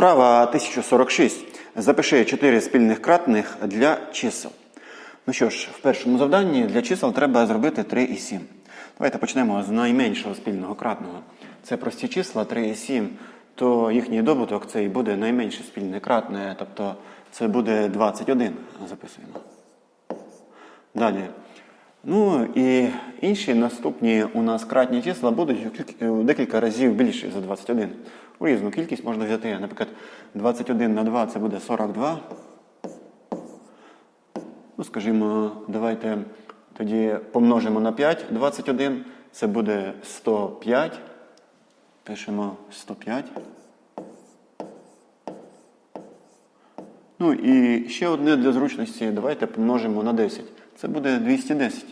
Вправа 1046. Запиши 4 спільних кратних для чисел. Ну що ж, в першому завданні для чисел треба зробити 3 і 7. Давайте почнемо з найменшого спільного кратного. Це прості числа 3 і 7, то їхній добуток це і буде найменше спільне кратне, тобто це буде 21. Записуємо. Далі. Ну і інші наступні у нас кратні числа будуть декілька разів більші за 21. У різну кількість можна взяти. Наприклад, 21 на 2 це буде 42. Ну, скажімо, давайте тоді помножимо на 5. 21 це буде 105. Пишемо 105. Ну і ще одне для зручності. Давайте помножимо на 10. Це буде 210.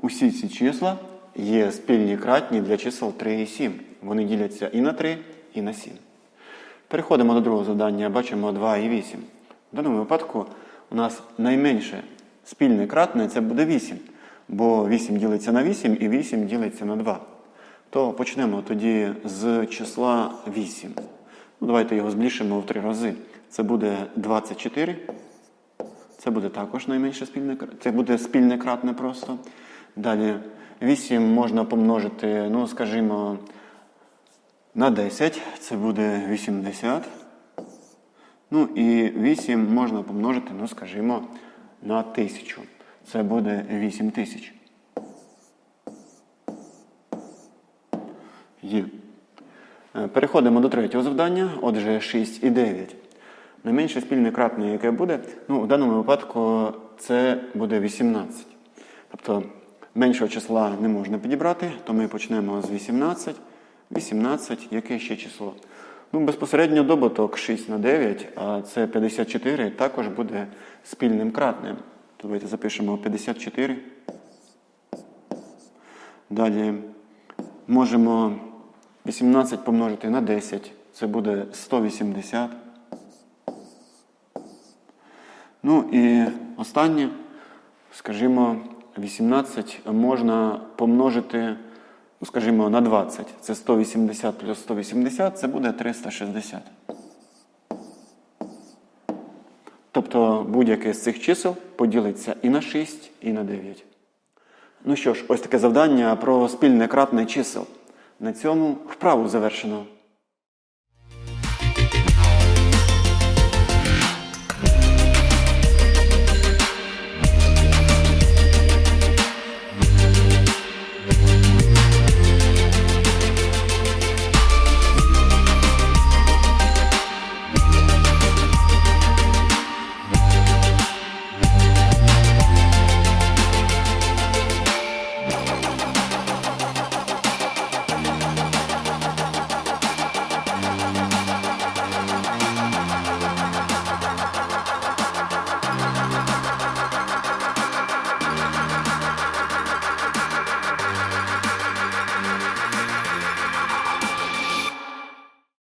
Усі ці числа є спільні кратні для чисел 3 і 7. Вони діляться і на 3, і на 7. Переходимо до другого завдання. Бачимо 2 і 8. В даному випадку у нас найменше спільне кратне це буде 8. Бо 8 ділиться на 8 і 8 ділиться на 2. То почнемо тоді з числа 8. Ну, давайте його збільшимо в 3 рази. Це буде 24. Це буде також найменше спільне. Це буде спільне кратне просто. Далі 8 можна помножити, ну, скажімо, на 10. Це буде 80. Ну і 8 можна помножити, ну, скажімо, на 1000. Це буде 8 тисяч. Є. Е, Переходимо до третього завдання, отже, 6 і 9. Найменше спільне кратне, яке буде, ну, в даному випадку це буде 18. Тобто меншого числа не можна підібрати, то ми почнемо з 18. 18, яке ще число? Ну, безпосередньо добуток 6 на 9, а це 54, також буде спільним кратним. Давайте запишемо 54. Далі можемо 18 помножити на 10. Це буде 180. Ну і останнє, скажімо, 18 можна помножити, ну, скажімо, на 20. Це 180 плюс 180, це буде 360. Тобто будь-яке з цих чисел поділиться і на 6, і на 9. Ну що ж, ось таке завдання про спільне кратне чисел. На цьому вправу завершено.